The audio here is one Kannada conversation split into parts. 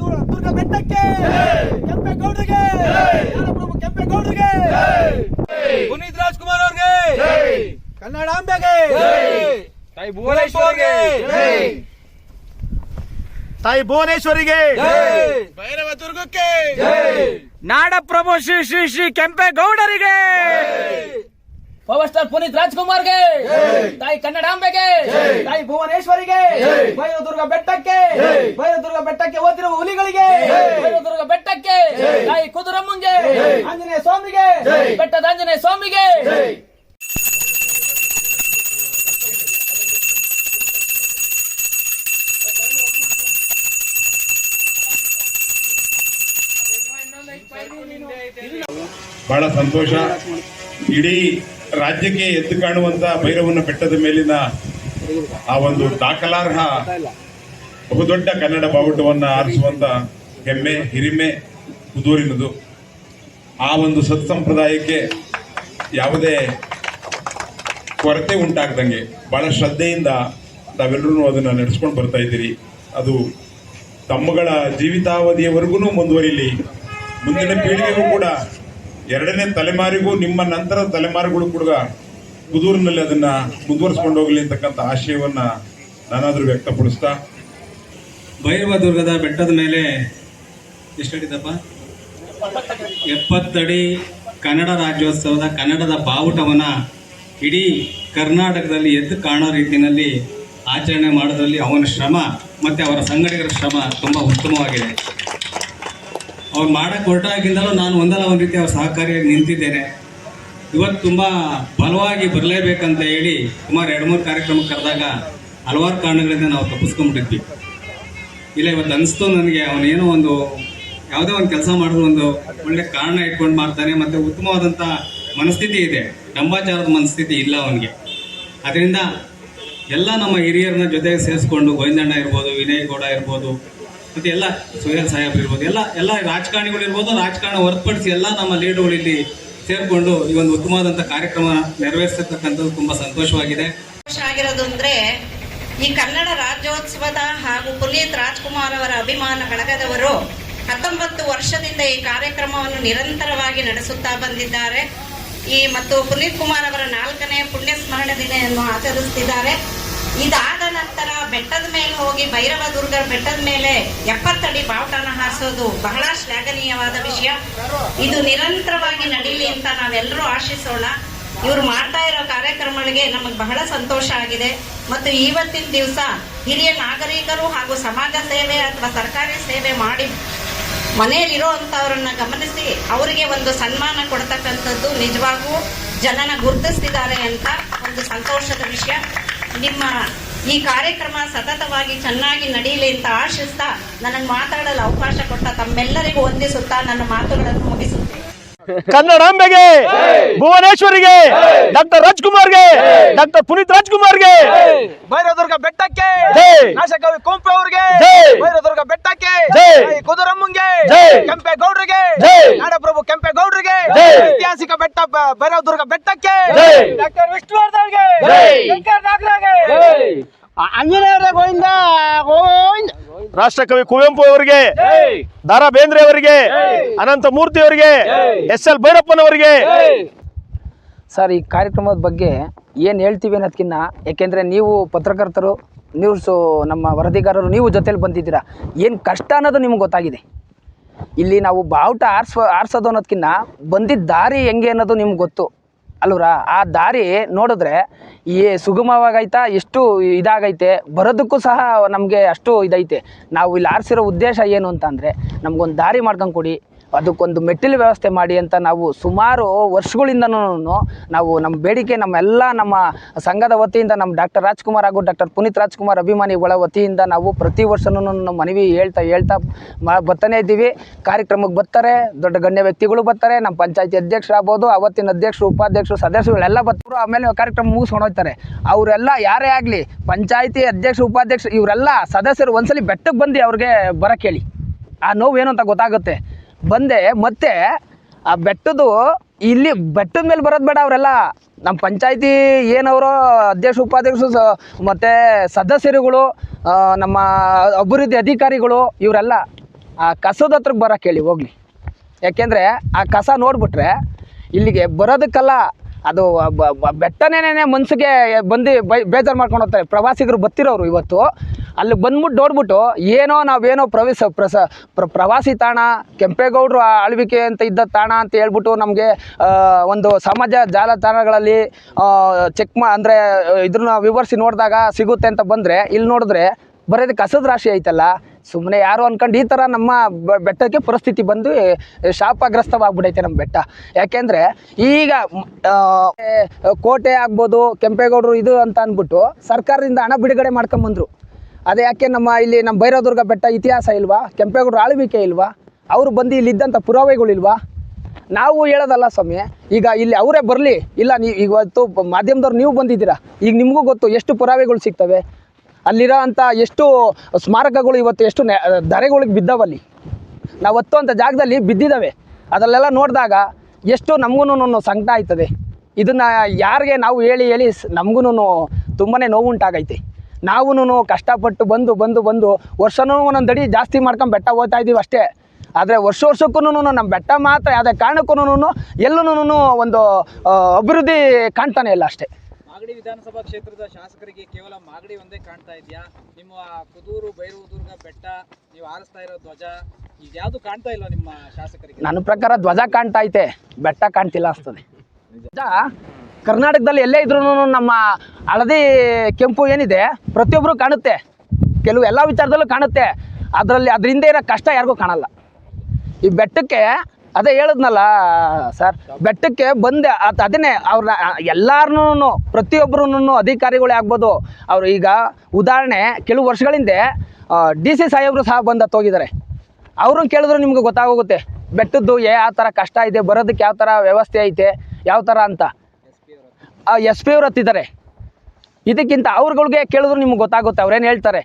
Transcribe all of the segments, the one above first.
ದುರ್ಗ ಬೆಟ್ಟಕ್ಕೆ. ಕೆಂಪೇಗೌಡರಿಗೆ. ಕೆಂಪೇಗೌಡರಿಗೆ. ಪುನೀತ್ ರಾಜ್ಕುಮಾರ್ ಅವ್ರಿಗೆ. ಕನ್ನಡಾಂಬೆಗೆ ತಾಯಿ ಭುವನೇಶ್ವರ್ಗೆ. ತಾಯಿ ಭುವನೇಶ್ವರಿಗೆ. ಭೈರವ ದುರ್ಗಕ್ಕೆ. ನಾಡ ಪ್ರಭು ಶ್ರೀ ಶ್ರೀ ಶ್ರೀ ಕೆಂಪೇಗೌಡರಿಗೆ. ಪವರ್ ಸ್ಟಾರ್ ಪುನೀತ್ ರಾಜ್ಕುಮಾರ್ಗೆ. ತಾಯಿ ಕನ್ನಡಾಂಬೆಗೆ ತಾಯಿ ಭುವನೇಶ್ವರಿಗೆ. ಬೈರದುರ್ಗ ಬೆಟ್ಟಕ್ಕೆ. ಬೈರದುರ್ಗ ಬೆಟ್ಟಕ್ಕೆ ಓದಿರುವ ಹುಲಿಗಳಿಗೆ. ಬೈರದುರ್ಗ ಬೆಟ್ಟಕ್ಕೆ. ತಾಯಿ ಕುದುರಮ್ಮಂಗೆ. ಆಂಜನೇಯ ಸ್ವಾಮಿಗೆ. ಬೆಟ್ಟದ ಆಂಜನೇಯ ಸ್ವಾಮಿಗೆ. ಬಹಳ ಸಂತೋಷ. ಇಡೀ ರಾಜ್ಯಕ್ಕೆ ಎದ್ದು ಕಾಣುವಂತ ಭೈರವನ ಬೆಟ್ಟದ ಮೇಲಿನ ಆ ಒಂದು ದಾಖಲಾರ್ಹ ಬಹುದೊಡ್ಡ ಕನ್ನಡ ಬಾವುಟವನ್ನು ಆರಿಸುವಂತ ಹೆಮ್ಮೆ, ಹಿರಿಮೆ, ಕುದೂರಿನದು. ಆ ಒಂದು ಸತ್ಸಂಪ್ರದಾಯಕ್ಕೆ ಯಾವುದೇ ಕೊರತೆ ಉಂಟಾಗ್ದಂಗೆ ಬಹಳ ಶ್ರದ್ಧೆಯಿಂದ ತಾವೆಲ್ಲರೂ ಅದನ್ನು ನಡೆಸ್ಕೊಂಡು ಬರ್ತಾ ಇದ್ದೀರಿ. ಅದು ತಮ್ಮಗಳ ಜೀವಿತಾವಧಿಯವರೆಗೂ ಮುಂದುವರಿಲಿ. ಮುಂದಿನ ಪೀಳಿಗೆಗೂ ಕೂಡ ಎರಡನೇ ತಲೆಮಾರಿಗೂ ನಿಮ್ಮ ನಂತರದ ತಲೆಮಾರುಗಳು ಕೂಡ ಕುದೂರಿನಲ್ಲಿ ಅದನ್ನ ಮುಂದುವರಿಸ್ಕೊಂಡು ಹೋಗಲಿ ಅಂತಕ್ಕಂಥ ಆಶಯವನ್ನ ನಾನಾದ್ರೂ ವ್ಯಕ್ತಪಡಿಸ್ತಾ? ಭೈರವ ದುರ್ಗದ ಬೆಟ್ಟದ ಮೇಲೆ ಎಷ್ಟಡಿದಪ್ಪ ಎಪ್ಪತ್ತಡಿ ಕನ್ನಡ ರಾಜ್ಯೋತ್ಸವದ ಕನ್ನಡದ ಬಾವುಟವನ್ನು ಇಡೀ ಕರ್ನಾಟಕದಲ್ಲಿ ಎದ್ದು ಕಾಣೋ ರೀತಿಯಲ್ಲಿ ಆಚರಣೆ ಮಾಡೋದ್ರಲ್ಲಿ ಅವನ ಶ್ರಮ ಮತ್ತು ಅವರ ಸಂಗಡಿಗರ ಶ್ರಮ ತುಂಬ ಉತ್ತಮವಾಗಿದೆ. ಅವ್ರು ಮಾಡಕ್ಕೆ ಹೊರಟಾಗಿಂದಲೂ ನಾನು ಒಂದಲ್ಲ ಒಂದು ರೀತಿ ಅವ್ರ ಸಹಕಾರಿಯಾಗಿ ನಿಂತಿದ್ದೇನೆ. ಇವತ್ತು ತುಂಬ ಬಲವಾಗಿ ಬರಲೇಬೇಕಂತ ಹೇಳಿ ಸುಮಾರು ಎರಡು ಮೂರು ಕಾರ್ಯಕ್ರಮಕ್ಕೆ ಕರೆದಾಗ ಹಲವಾರು ಕಾರಣಗಳಿಂದ ನಾವು ತಪ್ಪಿಸ್ಕೊಂಡ್ಬಿಟ್ಟಿದ್ವಿ. ಇಲ್ಲ ಇವತ್ತು ಅನಿಸ್ತು ನನಗೆ ಅವನೇನೋ ಒಂದು ಯಾವುದೇ ಒಂದು ಕೆಲಸ ಮಾಡಿದ್ರು ಒಂದು ಒಳ್ಳೆ ಕಾರಣ ಇಟ್ಕೊಂಡು ಮಾಡ್ತಾನೆ ಮತ್ತು ಉತ್ತಮವಾದಂಥ ಮನಸ್ಥಿತಿ ಇದೆ. ಡಂಬಾಚಾರದ ಮನಸ್ಥಿತಿ ಇಲ್ಲ ಅವನಿಗೆ. ಅದರಿಂದ ಎಲ್ಲ ನಮ್ಮ ಹಿರಿಯರನ್ನ ಜೊತೆಗೆ ಸೇರಿಸ್ಕೊಂಡು ಗೋವಿಂದಣ್ಣ ಇರ್ಬೋದು, ವಿನಯ್ ಗೌಡ ಇರ್ಬೋದು ಮತ್ತು ಎಲ್ಲ ಸುಹೇಲ್ ಸಾಹೇಬ್ ಇರ್ಬೋದು, ಎಲ್ಲ ಎಲ್ಲ ರಾಜಕಾರಣಿಗಳು ಇರ್ಬೋದು, ರಾಜಕಾರಣ ಹೊರತುಪಡಿಸಿ ಎಲ್ಲ ನಮ್ಮ ಲೀಡರ್ಗಳು ಇಲ್ಲಿ ಸೇರಿಕೊಂಡು ಈ ಒಂದು ಉತ್ತಮವಾದಂಥ ಕಾರ್ಯಕ್ರಮ ನೆರವೇರಿಸಿರ್ತಕ್ಕಂಥದ್ದು ತುಂಬ ಸಂತೋಷವಾಗಿದೆ. ಸಂತೋಷ ಆಗಿರೋದು ಅಂದ್ರೆ ಈ ಕನ್ನಡ ರಾಜ್ಯೋತ್ಸವದ ಹಾಗೂ ಪುನೀತ್ ರಾಜ್ಕುಮಾರ್ ಅವರ ಅಭಿಮಾನ ಬಳಗದವರು ಹತ್ತೊಂಬತ್ತು ವರ್ಷದಿಂದ ಈ ಕಾರ್ಯಕ್ರಮವನ್ನು ನಿರಂತರವಾಗಿ ನಡೆಸುತ್ತಾ ಬಂದಿದ್ದಾರೆ. ಈ ಮತ್ತು ಪುನೀತ್ ಕುಮಾರ್ ಅವರ ನಾಲ್ಕನೇ ಪುಣ್ಯ ಸ್ಮರಣ ದಿನವನ್ನು ಆಚರಿಸುತ್ತಿದ್ದಾರೆ ಇದಾದ ನಂತರ ಬೆಟ್ಟದ ಮೇಲೆ ಹೋಗಿ ಭೈರವ ದುರ್ಗ ಬೆಟ್ಟದ ಮೇಲೆ ಎಪ್ಪತ್ತಡಿ ಬಾವುಟನ ಹಾರಿಸೋದು ಬಹಳ ಶ್ಲಾಘನೀಯವಾದ ವಿಷಯ. ಇದು ನಿರಂತರವಾಗಿ ನಡೀಲಿ ಅಂತ ನಾವೆಲ್ಲರೂ ಆಶಿಸೋಣ. ಇವ್ರು ಮಾಡ್ತಾ ಇರೋ ಕಾರ್ಯಕ್ರಮಗಳಿಗೆ ನಮಗೆ ಬಹಳ ಸಂತೋಷ ಆಗಿದೆ. ಮತ್ತು ಇವತ್ತಿನ ದಿವಸ ಹಿರಿಯ ನಾಗರಿಕರು ಹಾಗೂ ಸಮಾಜ ಸೇವೆ ಅಥವಾ ಸರ್ಕಾರಿ ಸೇವೆ ಮಾಡಿ ಮನೆಯಲ್ಲಿರೋ ಅಂಥವ್ರನ್ನ ಗಮನಿಸಿ ಅವರಿಗೆ ಒಂದು ಸನ್ಮಾನ ಕೊಡ್ತಕ್ಕಂಥದ್ದು ನಿಜವಾಗೂ ಜನನ ಗುರುತಿಸ್ತಿದ್ದಾರೆ ಅಂತ ಒಂದು ಸಂತೋಷದ ವಿಷಯ. ನಿಮ್ಮ ಈ ಕಾರ್ಯಕ್ರಮ ಸತತವಾಗಿ ಚೆನ್ನಾಗಿ ನಡೆಯಲಿ ಅಂತ ಆಶಿಸ್ತಾ ನನಗೆ ಮಾತಾಡಲು ಅವಕಾಶ ಕೊಟ್ಟ ತಮ್ಮೆಲ್ಲರಿಗೂ ವಂದಿಸುತ್ತಾ ನನ್ನ ಮಾತುಗಳನ್ನು ಮುಗಿಸುತ್ತೇನೆ. ಕನ್ನಡಾಂಬೆಗೆ ಭುವನೇಶ್ವರಿಗೆ ಡಾಕ್ಟರ್ ರಾಜ್ಕುಮಾರ್ಗೆ ಡಾಕ್ಟರ್ ಪುನೀತ್ ರಾಜ್ಕುಮಾರ್ಗೆ ಭೈರದುರ್ಗ ಬೆಟ್ಟಕ್ಕೆ ಜೈ. ನಾಶಕವಿ ಕುಂಪೆ ಅವ್ರಿಗೆ ಜೈ. ಭೈರವದುರ್ಗ ಬೆಟ್ಟಕ್ಕೆ ಕುದುರಮ್ಮಂಗೆ ಜೈ. ಕೆಂಪೇಗೌಡರಿಗೆ ಜೈ. ನಾಡಪ್ರಭು ಕೆಂಪೇಗೌಡರಿಗೆ ಜೈ. ಐತಿಹಾಸಿಕ ಬೆಟ್ಟ ಭೈರದುರ್ಗ ಭೈರವದುರ್ಗ ಬೆಟ್ಟಕ್ಕೆ ಜೈ. ಡಾಕ್ಟರ್ ವಿಷ್ಣುವರ್ಧನ್ಗೆ ಜೈ. ಶಂಕರ್ ನಾಗರಾಗೆ ಆಂಜನೇಯರ ಗೋವಿಂದಾ ಗೋವಿಂದ ರಾಷ್ಟ್ರಕವಿ ಕುವೆಂಪು ಅವರಿಗೆ ದಾರಾ ಬೇಂದ್ರೆ ಅವರಿಗೆ ಅನಂತ ಮೂರ್ತಿ ಅವರಿಗೆ ಎಸ್ ಎಲ್ ಭೈರಪ್ಪನವರಿಗೆ ಸರ್ ಈ ಕಾರ್ಯಕ್ರಮದ ಬಗ್ಗೆ ಏನು ಹೇಳ್ತೀವಿ ಅನ್ನೋದಕ್ಕಿಂತ ಯಾಕೆಂದರೆ ನೀವು ಪತ್ರಕರ್ತರು ನ್ಯೂಸು ನಮ್ಮ ವರದಿಗಾರರು ನೀವು ಜೊತೆಲಿ ಬಂದಿದ್ದೀರಾ. ಏನು ಕಷ್ಟ ಅನ್ನೋದು ನಿಮ್ಗೆ ಗೊತ್ತಾಗಿದೆ. ಇಲ್ಲಿ ನಾವು ಬಾವುಟ ಆರಿಸೋ ಆರ್ಸೋದು ಅನ್ನೋದಕ್ಕಿಂತ ಬಂದಿದ್ದ ದಾರಿ ಹೆಂಗೆ ಅನ್ನೋದು ನಿಮ್ಗೆ ಗೊತ್ತು. ಅಲ್ವರಾ ಆ ದಾರಿ ನೋಡಿದ್ರೆ ಈ ಸುಗಮವಾಗೈತಾ ಎಷ್ಟು ಇದಾಗೈತೆ, ಬರೋದಕ್ಕೂ ಸಹ ನಮಗೆ ಅಷ್ಟು ಇದೈತೆ. ನಾವು ಇಲ್ಲಿ ಆರಿಸಿರೋ ಉದ್ದೇಶ ಏನು ಅಂತ ಅಂದರೆ, ನಮಗೊಂದು ದಾರಿ ಮಾಡ್ಕೊಂಡು ಕೊಡಿ. ಅದಕ್ಕೊಂದು ಮೆಟ್ಟಿಲು ವ್ಯವಸ್ಥೆ ಮಾಡಿ ಅಂತ ನಾವು ಸುಮಾರು ವರ್ಷಗಳಿಂದನೂ ನಾವು ನಮ್ಮ ಬೇಡಿಕೆ ನಮ್ಮೆಲ್ಲ ನಮ್ಮ ಸಂಘದ ವತಿಯಿಂದ ನಮ್ಮ ಡಾಕ್ಟರ್ ರಾಜ್ಕುಮಾರ್ ಹಾಗೂ ಡಾಕ್ಟರ್ ಪುನೀತ್ ರಾಜ್ಕುಮಾರ್ ಅಭಿಮಾನಿಗಳ ವತಿಯಿಂದ ನಾವು ಪ್ರತಿ ವರ್ಷನೂ ನಮ್ಮ ಮನವಿ ಹೇಳ್ತಾ ಹೇಳ್ತಾ ಮಾ, ಬರ್ತಾನೆ ಇದ್ದೀವಿ. ಕಾರ್ಯಕ್ರಮಕ್ಕೆ ಬರ್ತಾರೆ, ದೊಡ್ಡ ಗಣ್ಯ ವ್ಯಕ್ತಿಗಳು ಬರ್ತಾರೆ, ನಮ್ಮ ಪಂಚಾಯತಿ ಅಧ್ಯಕ್ಷರಾಗ್ಬೋದು ಅವತ್ತಿನ ಅಧ್ಯಕ್ಷರು, ಉಪಾಧ್ಯಕ್ಷರು ಸದಸ್ಯರುಗಳೆಲ್ಲ ಬರ್ತಾರೆ. ಆಮೇಲೆ ಕಾರ್ಯಕ್ರಮ ಮುಗಿಸ್ಕೊಂಡು ಹೋಗ್ತಾರೆ. ಅವರೆಲ್ಲ ಯಾರೇ ಆಗಲಿ, ಪಂಚಾಯತಿ ಅಧ್ಯಕ್ಷ ಉಪಾಧ್ಯಕ್ಷ ಇವರೆಲ್ಲ ಸದಸ್ಯರು ಒಂದ್ಸಲಿ ಬೆಟ್ಟಕ್ಕೆ ಬಂದು ಅವ್ರಿಗೆ ಬರಕ್ಕೆ ಹೇಳಿ. ಆ ನೋವು ಏನು ಅಂತ ಗೊತ್ತಾಗುತ್ತೆ. ಬಂದೆ, ಮತ್ತೆ ಆ ಬೆಟ್ಟದು ಇಲ್ಲಿ ಬೆಟ್ಟದ ಮೇಲೆ ಬರೋದು ಬೇಡ ಅವರೆಲ್ಲ. ನಮ್ಮ ಪಂಚಾಯತಿ ಏನವರು ಅಧ್ಯಕ್ಷ ಉಪಾಧ್ಯಕ್ಷರು ಸ- ಮತ್ತು ಸದಸ್ಯರುಗಳು ನಮ್ಮ ಅಭಿವೃದ್ಧಿ ಅಧಿಕಾರಿಗಳು, ಇವರೆಲ್ಲ ಆ ಕಸದ ಹತ್ರಕ್ಕೆ ಬರೋಕ್ಕೆ ಹೇಳಿ, ಹೋಗ್ಲಿ. ಯಾಕೆಂದರೆ ಆ ಕಸ ನೋಡಿಬಿಟ್ರೆ ಇಲ್ಲಿಗೆ ಬರೋದಕ್ಕಲ್ಲ ಅದು ಮನಸ್ಸಿಗೆ ಬೆಟ್ಟನೇನೆ ಮನ್ಸಿಗೆ ಬಂದು ಬೈ, ಬೇಜಾರು ಮಾಡ್ಕೊಂಡು ಹೋಗ್ತಾರೆ. ಪ್ರವಾಸಿಗರು ಬರ್ತಿರೋರು ಇವತ್ತು. ಅಲ್ಲಿ ಬಂದ್ಬಿಟ್ಟು ನೋಡ್ಬಿಟ್ಟು ಏನೋ ನಾವೇನೋ ಪ್ರವೇಶ ಪ್ರಸ ಪ್ರ ಪ್ರವಾಸಿ ತಾಣ, ಕೆಂಪೇಗೌಡರು ಆಳ್ವಿಕೆ ಅಂತ ಇದ್ದ ತಾಣ ಅಂತ ಹೇಳ್ಬಿಟ್ಟು ನಮಗೆ ಒಂದು ಸಮಾಜ ಜಾಲತಾಣಗಳಲ್ಲಿ ಚೆಕ್ ಮಾ ಅಂದರೆ ಇದ್ರನ್ನ ವಿವರಿಸಿ ನೋಡಿದಾಗ ಸಿಗುತ್ತೆ ಅಂತ ಬಂದರೆ ಇಲ್ಲಿ ನೋಡಿದ್ರೆ ಬರೋದು ಕಸದ ರಾಶಿ ಐತಲ್ಲ. ಸುಮ್ಮನೆ ಯಾರು ಅನ್ಕೊಂಡು ಈ ಥರ ನಮ್ಮ ಬೆಟ್ಟಕ್ಕೆ ಪರಿಸ್ಥಿತಿ ಬಂದು ಶಾಪಗ್ರಸ್ತವಾಗ್ಬಿಡೈತೆ ನಮ್ಮ ಬೆಟ್ಟ. ಯಾಕೆಂದರೆ ಈಗ ಕೋಟೆ ಆಗ್ಬೋದು, ಕೆಂಪೇಗೌಡರು ಇದು ಅಂತ ಅಂದ್ಬಿಟ್ಟು ಸರ್ಕಾರದಿಂದ ಹಣ ಬಿಡುಗಡೆ ಮಾಡ್ಕೊಂಬಂದ್ರು. ಅದೇ ಯಾಕೆ ನಮ್ಮ ಇಲ್ಲಿ ನಮ್ಮ ಭೈರವದುರ್ಗ ಬೆಟ್ಟ ಇತಿಹಾಸ ಇಲ್ವಾ? ಕೆಂಪೇಗೌಡರ ಆಳ್ವಿಕೆ ಇಲ್ವಾ? ಅವರು ಬಂದು ಇಲ್ಲಿದ್ದಂಥ ಪುರಾವೆಗಳಿಲ್ವಾ ನಾವು ಹೇಳೋದಲ್ಲ ಸ್ವಾಮಿ, ಈಗ ಇಲ್ಲಿ ಅವರೇ ಬರಲಿ, ಇಲ್ಲ ನೀವು ಇವತ್ತು ಮಾಧ್ಯಮದವ್ರು ನೀವು ಬಂದಿದ್ದೀರಾ? ಈಗ ನಿಮಗೂ ಗೊತ್ತು ಎಷ್ಟು ಪುರಾವೆಗಳು ಸಿಗ್ತವೆ. ಅಲ್ಲಿರೋ ಅಂಥ ಎಷ್ಟು ಸ್ಮಾರಕಗಳು ಇವತ್ತು ಎಷ್ಟು ನೆ, ಧರೆಗಳಿಗೆ ಬಿದ್ದವಲ್ಲಿ. ನಾವು ಹೊತ್ತು ಅಂಥ ಜಾಗದಲ್ಲಿ ಬಿದ್ದಿದ್ದಾವೆ. ಅದರಲ್ಲೆಲ್ಲ ನೋಡಿದಾಗ ಎಷ್ಟು ನಮಗೂ ಸಂಕಟ ಆಯ್ತದೆ. ಇದನ್ನು ಯಾರಿಗೆ ನಾವು ಹೇಳಿ ಹೇಳಿ ನಮಗೂ ತುಂಬಾ ನೋವುಂಟಾಗೈತೆ. ನಾವೂ ಕಷ್ಟಪಟ್ಟು ಬಂದು ಬಂದು ಬಂದು ವರ್ಷನೂ ಒಂದೊಂದು ಅಡಿ ಜಾಸ್ತಿ ಮಾಡ್ಕೊಂಡು ಬೆಟ್ಟ ಹೋಗ್ತಾ ಇದ್ದೀವಿ ಅಷ್ಟೇ. ಆದರೆ ವರ್ಷ ವರ್ಷಕ್ಕೂ ನಮ್ಮ ಬೆಟ್ಟ ಮಾತ್ರ ಯಾವುದೇ ಕಾರಣಕ್ಕೂ ಎಲ್ಲೂ ಒಂದು ಅಭಿವೃದ್ಧಿ ಕಾಣ್ತಾನೆ ಇಲ್ಲ ಅಷ್ಟೇ. ಮಾಗಡಿ ವಿಧಾನಸಭಾ ಕ್ಷೇತ್ರದ ಶಾಸಕರಿಗೆ ಕೇವಲ ಮಾಗಡಿ ಒಂದೇ ಕಾಣ್ತಾ ಇದೆಯಾ? ನಿಮ್ಮ ಕುದೂರು ಬೈರೂದುರ್ಗ ಬೆಟ್ಟ ನೀವು ಆರಿಸ್ತಾ ಇರೋ ಧ್ವಜ ಇದ್ಯಾವುದು ಕಾಣ್ತಾ ಇಲ್ಲ ನಿಮ್ಮ ಶಾಸಕರಿಗೆ? ನನ್ನ ಪ್ರಕಾರ ಧ್ವಜ ಕಾಣ್ತಾ ಐತೆ ಬೆಟ್ಟ ಕಾಣ್ತಿಲ್ಲ ಅನ್ಸ್ತದೆ. ಧ್ವಜ ಕರ್ನಾಟಕದಲ್ಲಿ ಎಲ್ಲೇ ಇದ್ರೂ ನಮ್ಮ ಹಳದಿ ಕೆಂಪು ಏನಿದೆ ಪ್ರತಿಯೊಬ್ಬರು ಕಾಣುತ್ತೆ. ಕೆಲವು ಎಲ್ಲ ವಿಚಾರದಲ್ಲೂ ಕಾಣುತ್ತೆ. ಅದರಲ್ಲಿ ಅದರಿಂದ ಇರೋ ಕಷ್ಟ ಯಾರಿಗೂ ಕಾಣಲ್ಲ. ಈ ಬೆಟ್ಟಕ್ಕೆ, ಅದೇ ಹೇಳದ್ನಲ್ಲ, ಸರ್, ಬೆಟ್ಟಕ್ಕೆ ಬಂದೆ, ಅದು ಅದನ್ನೇ ಅವ್ರನ್ನ ಎಲ್ಲಾರನ್ನೂ ಪ್ರತಿಯೊಬ್ಬರೂ ಅಧಿಕಾರಿಗಳೇ ಆಗ್ಬೋದು. ಅವರು ಈಗ ಉದಾಹರಣೆ, ಕೆಲವು ವರ್ಷಗಳ ಹಿಂದೆ ಡಿ ಸಿ ಸಾಹೇಬರು ಸಹ ಬಂದು ಹೋಗಿದ್ದಾರೆ ಅವ್ರನ್ನ ಕೇಳಿದ್ರು ನಿಮ್ಗೆ ಗೊತ್ತಾಗೋಗುತ್ತೆ, ಬೆಟ್ಟದ್ದು ಯಾವ ಥರ ಕಷ್ಟ ಇದೆ, ಬರೋದಕ್ಕೆ ಯಾವ ಥರ ವ್ಯವಸ್ಥೆ ಐತೆ, ಯಾವ ಥರ ಅಂತ. ಎಸ್ ಪಿ ಅವ್ರು ಹತ್ತಿದ್ದಾರೆ ಇದಕ್ಕಿಂತ ಅವ್ರುಗಳಿಗೆ ಕೇಳಿದ್ರು ನಿಮ್ಗೆ ಗೊತ್ತಾಗುತ್ತೆ ಅವ್ರೇನು ಹೇಳ್ತಾರೆ?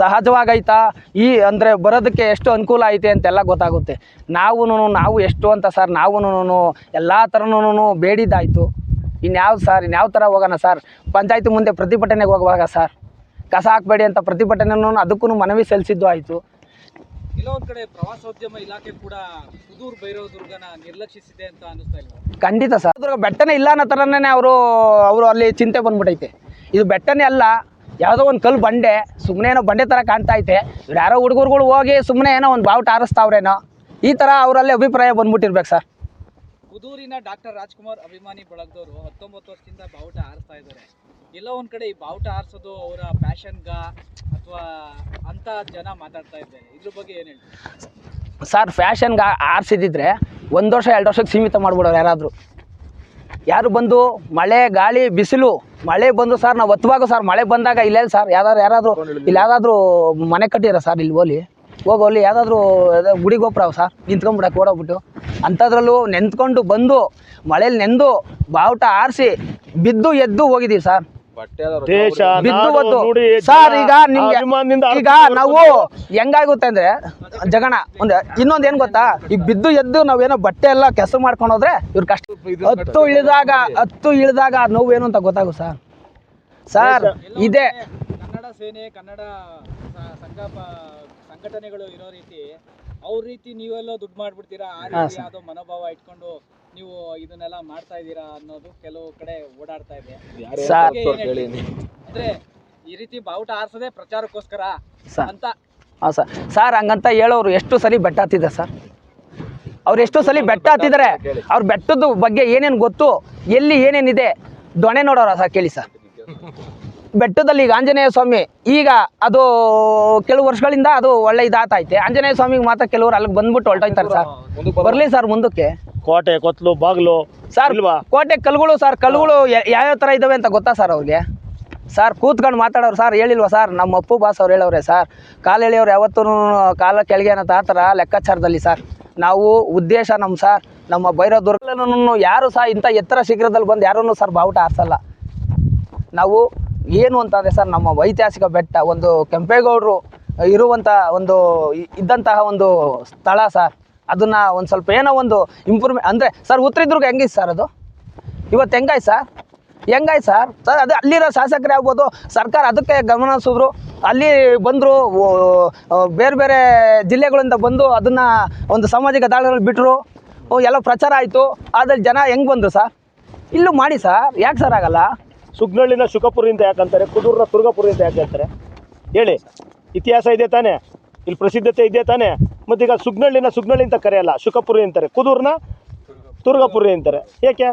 ಸಹಜವಾಗೈತಾ? ಈ ಅಂದರೆ ಬರೋದಕ್ಕೆ ಎಷ್ಟು ಅನುಕೂಲ ಐತೆ ಅಂತೆಲ್ಲ ಗೊತ್ತಾಗುತ್ತೆ. ನಾವು ನಾವು ಎಷ್ಟು ಅಂತ ಸರ್ ನಾವು ಎಲ್ಲ ಥರನೂ ಬೇಡಿದ್ದಾಯಿತು. ಇನ್ಯಾವ್ದು ಸರ್, ಇನ್ಯಾವ ಥರ ಹೋಗೋಣ ಸರ್? ಪಂಚಾಯತಿ ಮುಂದೆ ಪ್ರತಿಭಟನೆಗೆ ಹೋಗುವಾಗ ಸರ್? ಕಸ ಹಾಕಬೇಡಿ ಅಂತ ಪ್ರತಿಭಟನೆನೂ ಅದಕ್ಕೂ ಮನವಿ ಸಲ್ಲಿಸಿದ್ದು ಆಯಿತು. ಕೆಲವೊಂದ್ ಕಡೆ ಪ್ರವಾಸೋದ್ಯಮ ಇಲಾಖೆ ಕೂಡ ಸುದೂರ್ ಭೈರವ ದುರ್ಗನ ನಿರ್ಲಕ್ಷಿಸಿದೆ ಅಂತ ಅನಿಸ್ತಾ ಇಲ್ಲ ಖಂಡಿತ ಸರ್. ಬೆಟ್ಟನೆ ಬೆಟ್ಟನೇ ಇಲ್ಲ ಅನ್ನೋ ಥರನೇ ಅವರು ಅವರು ಅಲ್ಲಿ ಚಿಂತೆ ಬಂದ್ಬಿಟ್ಟೈತೆ ಇದು ಬೆಟ್ಟನೇ ಅಲ್ಲ ಯಾವುದೋ ಒಂದು ಕಲ್ಲು ಬಂಡೆ ಸುಮ್ಮನೆ ಏನೋ ಬಂಡೆ ಥರ ಕಾಣ್ತಾ ಐತೆ. ಇವ್ರು ಯಾರೋ ಹುಡುಗರುಗಳು ಹೋಗಿ ಸುಮ್ಮನೆ ಏನೋ ಒಂದು ಬಾವುಟ ಆರಿಸ್ತಾವ್ರೇನೋ ಈ ಥರ ಅವರಲ್ಲಿ ಅಭಿಪ್ರಾಯ ಬಂದ್ಬಿಟ್ಟಿರ್ಬೇಕು ಸರ್. ಕುದೂರಿನ ಡಾಕ್ಟರ್ ರಾಜ್ಕುಮಾರ್ ಅಭಿಮಾನಿ ಬಳಗದವರು ಹತ್ತೊಂಬತ್ತು ವರ್ಷದಿಂದ ಬಾವುಟ ಆರಿಸ್ತಾ ಇದ್ದಾರೆ. ಎಲ್ಲೋ ಒಂದ್ ಕಡೆ ಈ ಬಾವುಟ ಆರಿಸೋದು ಅವರ ಪ್ಯಾಷನ್ಗ ಅಥವಾ ಅಂತ ಜನ ಮಾತಾಡ್ತಾ ಇದ್ದಾರೆ ಇದ್ರ ಬಗ್ಗೆ ಏನ್ ಹೇಳ್ತೀವಿ ಸರ್ ಫ್ಯಾಷನ್ಗೆ ಆರಿಸಿದ್ರೆ ಒಂದು ವರ್ಷ, ಎರಡು ವರ್ಷಕ್ಕೆ ಸೀಮಿತ ಮಾಡ್ಬಿಡೋರು ಯಾರಾದರೂ. ಯಾರು ಬಂದು ಮಳೆ, ಗಾಳಿ, ಬಿಸಿಲು, ಮಳೆ ಬಂದು ಸರ್ ನಾವು ಒತ್ತುವಾಗ ಸರ್ ಮಳೆ ಬಂದಾಗ ಇಲ್ಲೆಲ್ಲ ಸರ್ ಯಾವ್ದಾದ್ರು, ಯಾರಾದರೂ, ಇಲ್ಲಿ ಯಾವುದಾದ್ರೂ ಮನೆ ಕಟ್ಟಿರ ಸರ್ ಇಲ್ಲಿ ಹೋಲಿ. ಹೋಗೋಲಿ ಯಾವುದಾದ್ರೂ ಗುಡಿ ಗೋಪುರ ಸರ್ ನಿಂತ್ಕೊಂಡ್ಬಿಡಕ್ಕೆ ಓಡೋಗ್ಬಿಟ್ಟು. ಅಂಥದ್ರಲ್ಲೂ ನೆಂತ್ಕೊಂಡು ಬಂದು, ಮಳೇಲಿ ನೆಂದು ಬಾವುಟ ಆರಿಸಿ, ಬಿದ್ದು ಎದ್ದು ಹೋಗಿದ್ದೀವಿ ಸರ್ ದೇಶ ಬಿದ್ದು ನಾಡು, ಹೊತ್ತು ಸರ್ ಈಗ ನಿಮ್ಗೆ ಅಭಿಮಾನದಿಂದ ಈಗ ನಾವು ಹೆಂಗಾಗುತ್ತೆ ಅಂದ್ರೆ ಜಗಣ ಒಂದು ಇನ್ನೊಂದು ಏನ್ ಗೊತ್ತಾ? ಈಗ ಬಿದ್ದು ಎದ್ದು ನಾವೇನೋ ಬಟ್ಟೆ ಎಲ್ಲ ಕೆಸರು ಮಾಡ್ಕೊಂಡು ಹೋದ್ರೆ ಇವ್ರ ಕಷ್ಟ. ಹತ್ತು ಇಳಿದಾಗ ಹತ್ತು ಇಳಿದಾಗ ನೋವು ಏನು ಅಂತ ಗೊತ್ತಾಗು ಸರ್? ಸರ್ ಇದೆ. ಕನ್ನಡ ಸೇನೆ ಕನ್ನಡ ಸಂಘ ಸಂಘಟನೆಗಳು ಇರೋ ರೀತಿ ಅವ್ರ ರೀತಿ ನೀವೆಲ್ಲ ದುಡ್ಡು ಮಾಡ್ಬಿಡ್ತೀರಾ? ಆ ರೀತಿ ಮನೋಭಾವ ಇಟ್ಕೊಂಡು ನೀವು ಇದನ್ನೆಲ್ಲ ಮಾಡ್ತಾ ಇದ್ದೀರಾ ಅನ್ನೋದು ಕೆಲವು ಕಡೆ ಓಡಾಡ್ತಾ ಇದೆ. ಸರ್ ಅಂದ್ರೆ ಈ ರೀತಿ ಬಾವುಟ ಆರಿಸದೆ ಪ್ರಚಾರಕ್ಕೋಸ್ಕರ ಸರ್. ಅಂತ ಹಾಂ ಸರ್. ಸರ್ ಹಂಗಂತ ಹೇಳೋರು ಎಷ್ಟು ಸಲ ಬೆಟ್ಟ ಹತ್ತಿದ್ದ ಸರ್? ಅವ್ರು ಎಷ್ಟು ಸಲ ಬೆಟ್ಟ ಹತ್ತಿದ್ದಾರೆ? ಅವ್ರ ಬೆಟ್ಟದ ಬಗ್ಗೆ ಏನೇನು ಗೊತ್ತು? ಎಲ್ಲಿ ಏನೇನಿದೆ? ದೊಣೆ ನೋಡೋರ ಸರ್ ಕೇಳಿ ಸರ್. ಬೆಟ್ಟದಲ್ಲಿ ಈಗ ಆಂಜನೇಯ ಸ್ವಾಮಿ ಈಗ ಅದು ಕೆಲವು ವರ್ಷಗಳಿಂದ ಅದು ಒಳ್ಳೆ ಇದಾತೈತೆ ಆಂಜನೇಯ ಸ್ವಾಮಿಗೆ ಮಾತ್ರ ಕೆಲವರು ಅಲ್ಲಿಗೆ ಬಂದ್ಬಿಟ್ಟು ಹೊರಟೋಯ್ತಾರೆ ಸರ್. ಬರಲಿ ಸರ್ ಮುಂದಕ್ಕೆ. ಕೋಟೆ ಕೊತ್ಲು ಬಾಗ್ಲು ಸರ್ ಇಲ್ವಾ? ಕೋಟೆ ಕಲ್ಗಳು ಸರ್ ಕಲ್ಗಳು ಯಾವ ಯಾವ್ಯಾವ ಥರ ಇದ್ದಾವೆ ಅಂತ ಗೊತ್ತಾ ಸರ್ ಅವ್ರಿಗೆ? ಸರ್ ಕೂತ್ಕೊಂಡು ಮಾತಾಡೋರು ಸರ್ ಹೇಳಿಲ್ವಾ ಸರ್ ನಮ್ಮ ಅಪ್ಪು ಬಾಸ್ ಅವ್ರು ಹೇಳವ್ರೆ ಸರ್ ಕಾಲು ಎಳೆಯವ್ರು ಯಾವತ್ತೂ ಕಾಲ ಕೆಳಗೆ ಅನ್ನೋ ಆ ಥರ ಲೆಕ್ಕಾಚಾರದಲ್ಲಿ ಸರ್ ನಾವು ಉದ್ದೇಶ ನಮ್ಮ ಸರ್ ನಮ್ಮ ಭೈರವದುರ್ಗನೂ ಯಾರು ಸಹ ಇಂಥ ಎತ್ತರ ಶಿಖರದಲ್ಲಿ ಬಂದು ಯಾರೂ ಸರ್ ಬಾವುಟ ಆರಿಸಲ್ಲ ನಾವು ಏನು ಅಂತಂದರೆ ಸರ್ ನಮ್ಮ ಐತಿಹಾಸಿಕ ಬೆಟ್ಟ ಒಂದು ಕೆಂಪೇಗೌಡರು ಇರುವಂಥ ಒಂದು ಇದ್ದಂತಹ ಒಂದು ಸ್ಥಳ ಸರ್ ಅದನ್ನು ಒಂದು ಸ್ವಲ್ಪ ಏನೋ ಒಂದು ಇಂಪ್ರೂವ್ಮೆ ಅಂದರೆ ಸರ್ ಉತ್ತರದುರ್ಗ ಹೆಂಗೈತೆ ಸರ್ ಅದು? ಇವತ್ತು ಹೆಂಗಾಯ್ತು ಸರ್ ಹೆಂಗಾಯ್ತು ಸರ್ ಸರ್ ಅದು ಅಲ್ಲಿರೋ ಶಾಸಕರೇ ಆಗ್ಬೋದು, ಸರ್ಕಾರ ಅದಕ್ಕೆ ಗಮನಿಸಿದ್ರು ಅಲ್ಲಿ ಬಂದರು ಬೇರೆ ಬೇರೆ ಜಿಲ್ಲೆಗಳಿಂದ ಬಂದು ಅದನ್ನು ಒಂದು ಸಾಮಾಜಿಕ ತಾಳಗಳಲ್ಲಿ ಬಿಟ್ಟರು ಎಲ್ಲ ಪ್ರಚಾರ ಆಯಿತು. ಆದರೆ ಜನ ಹೆಂಗೆ ಬಂದರು ಸರ್ ಇಲ್ಲೂ ಮಾಡಿ ಸರ್ ಯಾಕೆ ಸರ್ ಆಗಲ್ಲ? ಸುಗ್ನಳ್ಳಿನ ಶುಕಪುರಿಂದ ಯಾಕಂತಾರೆ ಕುದೂರ್ನ ತುರ್ಗಪುರಿಂದ ಯಾಕೆ ಹೇಳ್ತಾರೆ ಹೇಳಿ. ಇತಿಹಾಸ ಇದೆ ತಾನೇ? ಇಲ್ಲಿ ಪ್ರಸಿದ್ಧತೆ ಇದೆ ತಾನೇ? ಮತ್ತೀಗ ಸುಗ್ನಳ್ಳಿನ ಸುಗ್ನಳ್ಳಿ ಅಂತ ಕರೆಯಲ್ಲ ಶುಕಪುರಿ ಅಂತಾರೆ. ಕುದೂರ್ನ ತುರ್ಗಪುರಿ ಅಂತಾರೆ. ಏಕೆ?